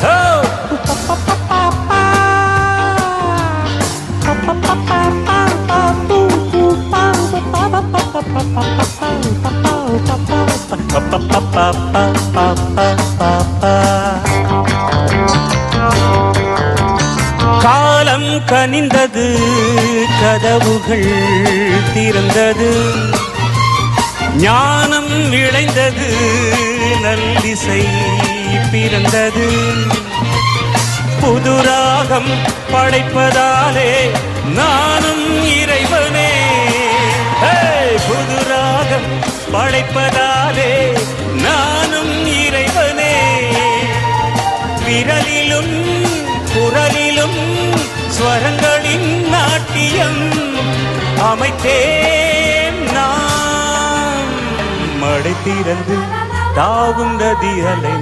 ஹோ காலம் கனிந்தது கதவுகள் திறந்தது ஞானம் விளைந்தது இருந்தது. புது ராகம் படைப்பதாலே நானும் இறைவனே. புது ராகம் படைப்பதாலே நானும் இறைவனே. விரலிலும் குரலிலும் ஸ்வரங்களின் நாட்டியம் அமைத்தேன் நான். மடை திறந்து தாவும் நதி அலை